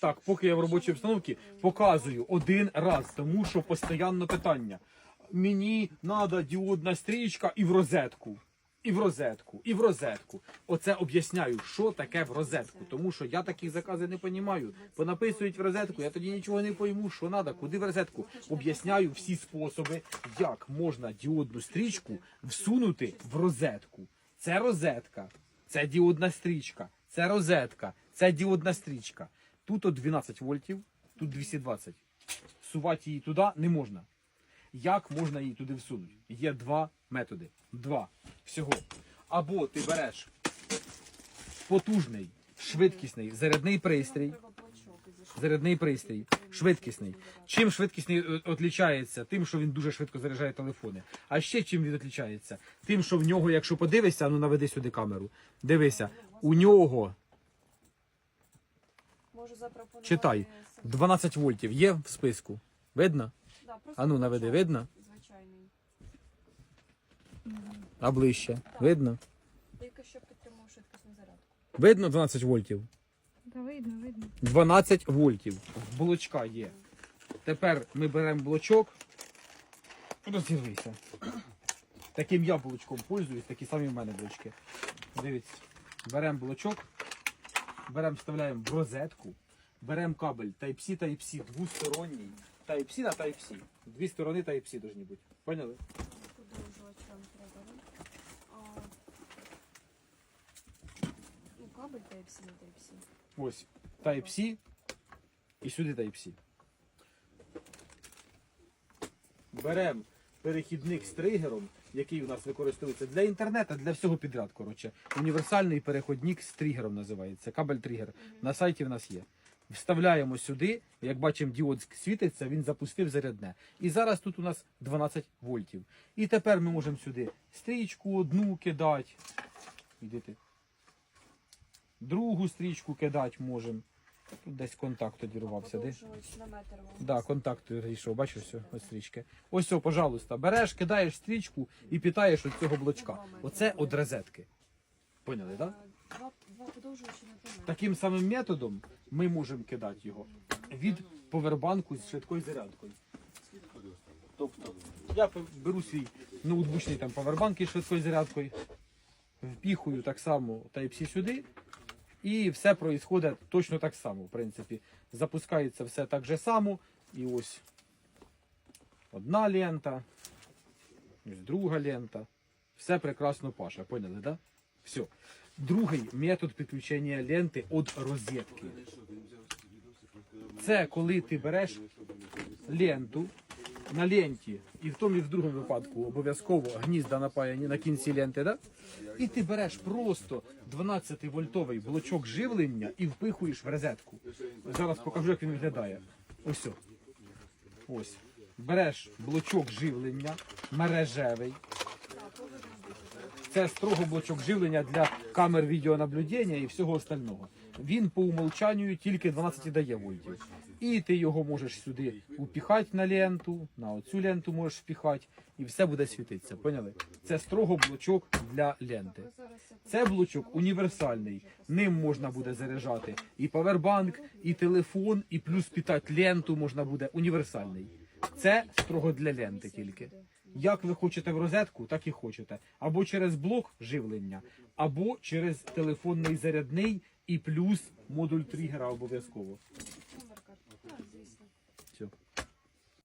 Так, поки я в робочій обстановці показую один раз, тому що постійно питання. Мені треба діодна стрічка і в розетку. І в розетку, і в розетку. Оце об'ясняю, що таке в розетку. Тому що я таких заказів не розумію. Понаписують в розетку, я тоді нічого не пойму, що треба, куди в розетку. Об'ясняю всі способи, як можна діодну стрічку всунути в розетку. Це розетка, це діодна стрічка, це розетка, це діодна стрічка. Тут от 12 вольтів, тут 220. Сувати її туди не можна. Як можна її туди всунути? Є два методи. Два. Всього. Або ти береш потужний, швидкісний зарядний пристрій. Зарядний пристрій, швидкісний. Чим швидкісний е, отлічається? Тим, що він дуже швидко заряджає телефони. А ще чим він отлічається? Тим, що в нього, якщо подивишся, ну наведи сюди камеру. Дивися, у нього Можу запропонувати. читай 12 вольтів. Є в списку. Видно? Да, просто А ну наведи, звичайний, видно? Звичайний. А ближче. Видно? Тільки що підтримую швидкісну зарядку. Видно 12 вольтів. Да, видно, видно. 12 вольтів. Блочка є. Тепер ми беремо блочок. Розірвися. Таким я блочком пользуюсь, такі самі в мене блочки. Дивіться. Беремо блочок, беремо, вставляємо в розетку, беремо кабель Type-C, Type-C, двосторонній. Type-C на Type-C. Дві сторони Type-C повинні бути. Поняли? Подовжувач треба. А... Ну, кабель Type-C на Type-C. Ось Type-C і сюди Type-C. Беремо перехідник з тригером, який у нас використовується для інтернету, для всього підряд. Коротше. Універсальний переходник з тригером називається. Кабель тригер. На сайті в нас є. Вставляємо сюди, як бачимо, діод світиться, він запустив зарядне. І зараз тут у нас 12 вольтів. І тепер ми можемо сюди стрічку одну кидати. Другу стрічку кидати можемо. Тут десь контакт одірвався. Де? На метр вам. Да, контакт йшов, бачиш, все, ось стрічки. Ось, все, пожалуйста, береш, кидаєш стрічку і питаєш від цього блочка. Оце від розетки. Поняли, так? Да? Два, два подовжувачі на два метри. Таким самим методом ми можемо кидати його від повербанку з швидкою зарядкою. Тобто, я беру свій ноутбучний там повербанк із швидкою зарядкою, впіхую так само Type-C сюди, і все відбувається точно так само, в принципі. Запускається все так же само, і ось одна лента, ось друга лента. Все прекрасно паша, поняли, да? Все. Другий метод підключення ленти від розетки. Це коли ти береш ленту на ленті, і в тому і в другому випадку обов'язково гнізда напаяні на кінці ленти, да? і ти береш просто 12-вольтовий блочок живлення і впихуєш в розетку. Зараз покажу, як він виглядає. Ось. Ось. Береш блочок живлення мережевий. Це строго блочок живлення для камер відеонаблюдення і всього остального. Він по умолчанню тільки 12 дає вольтів. І ти його можеш сюди упіхати на ленту, на оцю ленту можеш впіхати, і все буде світитися. Поняли? Це строго блочок для ленти. Це блочок універсальний. Ним можна буде заряджати і павербанк, і телефон, і плюс питати ленту можна буде універсальний. Це строго для ленти тільки. Як ви хочете в розетку, так і хочете. Або через блок живлення, або через телефонний зарядний і плюс модуль тригера обов'язково.